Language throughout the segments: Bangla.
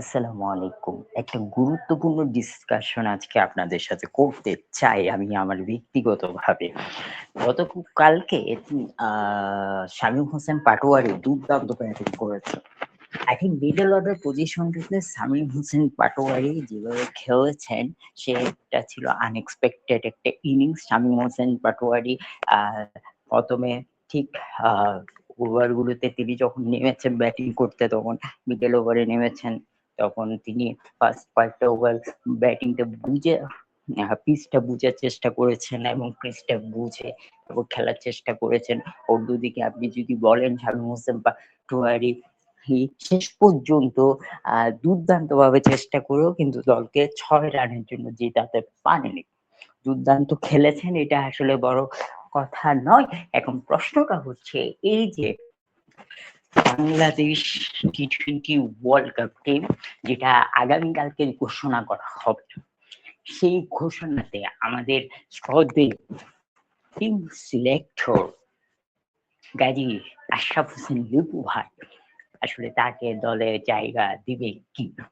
আসসালামু আলাইকুম। একটা গুরুত্বপূর্ণ ডিসকাশন আজকে আপনাদের সাথে করতে চাই আমি আমার ব্যক্তিগতভাবে। গত কালকে শামীম হোসেন পাটোয়ারি দুর্দান্ত ব্যাটিং করেছে। I think মিডল অর্ডার পজিশনটাতে শামীম হোসেন পাটোয়ারি যেভাবে খেলেছেন, সেটা ছিল আনএক্সপেক্টেড একটা ইনিংস। শামীম হোসেন পাটোয়ারি, আ ১ম এ ঠিক ওভারগুলোতে তিনি যখন নেমেছেন ব্যাটিং করতে তখন মিডল ওভারে নেমেছেন। তখন তিনি ফার্স্ট কয়েকটা ওভার ব্যাটিংটা বুঝে পিচটা বুঝার চেষ্টা করেছেন এবং পিচটা বুঝে তারপর খেলার চেষ্টা করেছেন। ওর দুদিকে আপনি যদি বলেন শামীম হোসেন পাটোয়ারি শেষ পর্যন্ত দুর্দান্ত ভাবে চেষ্টা করেও কিন্তু দলকে ছয় রানের জন্য জেতাতে পারেনি। দুর্দান্ত খেলেছেন, এটা আসলে বড় কথা নয়। এখন প্রশ্নটা হচ্ছে, এই যে Bangladesh T twenty world cup team যেটা আগামীকালকে ঘোষণা করা হবে। সেই ঘোষণাতে আমাদের শ্রদ্ধেয় টিম সিলেক্টর গাজী আশরাফ হোসেন লিপু ভাই, আসলে তাকে দলে জায়গা দিবে কিনা?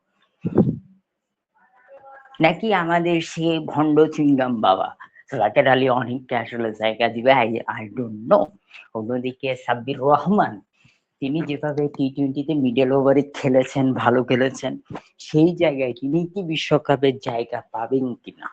নাকি আমাদের সে ভন্ড চুইংগাম বাবা ল্যাটেরালি অনেককে আসলে জায়গা দিবে আই আই ডোন্ট নো। অন্যদিকে সাব্বির রহমান তিনি যেভাবে টি-টোয়েন্টিতে মিডল ওভারে খেলেছেন, ভালো খেলেছেন সেই জায়গায় তিনি কি বিশ্বকাপের জায়গা পাবেন কিনা?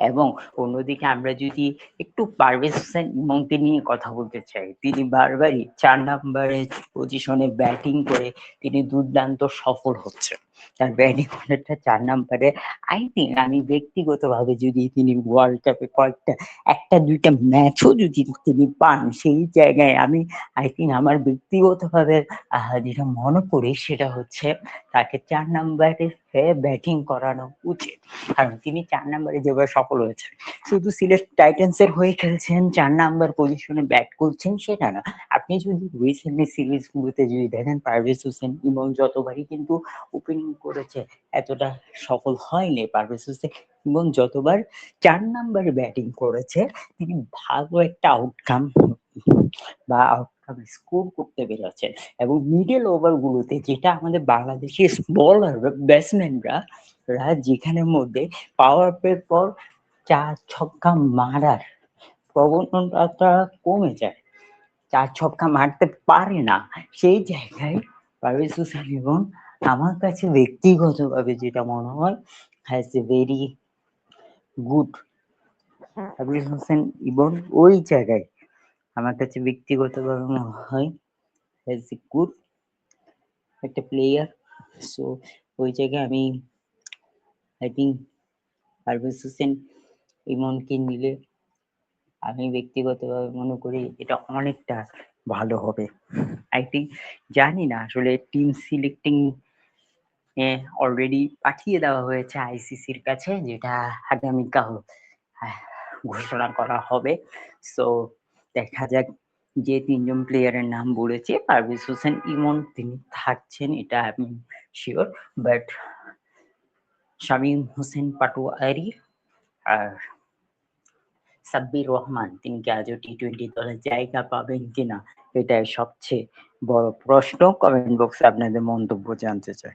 এবং অন্যদিকে আমরা যদি একটু পারভেজ হোসেন ইমনকে নিয়ে কথা বলতে চাই। তিনি বারবারই চার নাম্বারের পজিশনে ব্যাটিং করে তিনি দুর্দান্ত সফল হচ্ছে তার ব্যাটিং অর্ডারটা ৪ নাম্বারে আই থিঙ্ক আমি ব্যক্তিগতভাবে যদি তিনি ওয়ার্ল্ড কাপে কয়েকটা ১টা-২টা ম্যাচও যদি তিনি পান, সেই জায়গায় আমি আই থিঙ্ক আমার ব্যক্তিগতভাবে যেটা মনে করি সেটা হচ্ছে তাকে চার নাম্বারে ব্যাটিং করানো উচিত। কারণ তিনি চার নাম্বারে যেভাবে সফল হয়েছেন শুধু সিলেট টাইটান্স এর হয়ে খেলছেন, চার নাম্বার পজিশনে ব্যাট করছেন, সেটা না। আপনি যদি রিসেন্টলি সিরিজ গুলোতে যদি দেখেন, পারভেজ হোসেন এবং যতবারই কিন্তু ওপেনিং করেছে, এতটা সফল হয়নি পারভেজ হোসেন। এবং যতবার চার নাম্বারে ব্যাটিং করেছে, তিনি ভালো একটা আউটকাম বা আউটকাম স্কোর করতে পেরেছেন। এবং মিডল ওভার গুলোতে যেটা আমাদের বাংলাদেশের বোলার ব্যাটসম্যানরা যেখানের মধ্যে পাওয়ার প্লের পর ৪ ছক্কা মারার প্রবণতাটা কমে যায়। চার ছক্কা মারতে পারে না। সেই জায়গায় পারভেজ হোসেন ইমন আমার কাছে ব্যক্তিগতভাবে যেটা মনে হয় has a very good Parvez Hossain Emon ওই জায়গায় আমার কাছে ব্যক্তিগতভাবে মনে হয় হ্যাজ এ গুড একটা প্লেয়ার। সো ওই জায়গায় আমি আই থিংক পারভেজ হোসেন ইমনকে নিলে আমি ব্যক্তিগতভাবে মনে করি এটা অনেকটা ভালো হবে। আই থিংক জানি না, আসলে টিম সিলেক্টিং অলরেডি পাঠিয়ে দেওয়া হয়েছে আইসিসির কাছে, যেটা আগামীকাল ঘোষণা করা হবে। সো দেখা যাক যে ৩ জন প্লেয়ারের নাম বলেছে, পারভেজ হোসেন ইমন, তিনি থাকছেন, এটা আমি সিউর। বাট শামীম হোসেন পাটোয়ারি সাব্বির রহমান, তিনি কি আজও টি-টোয়েন্টি দলে জায়গা পাবেন কিনা? এটাই সবচেয়ে বড় প্রশ্ন। কমেন্ট বক্সে আপনাদের মন্তব্য জানতে চাই।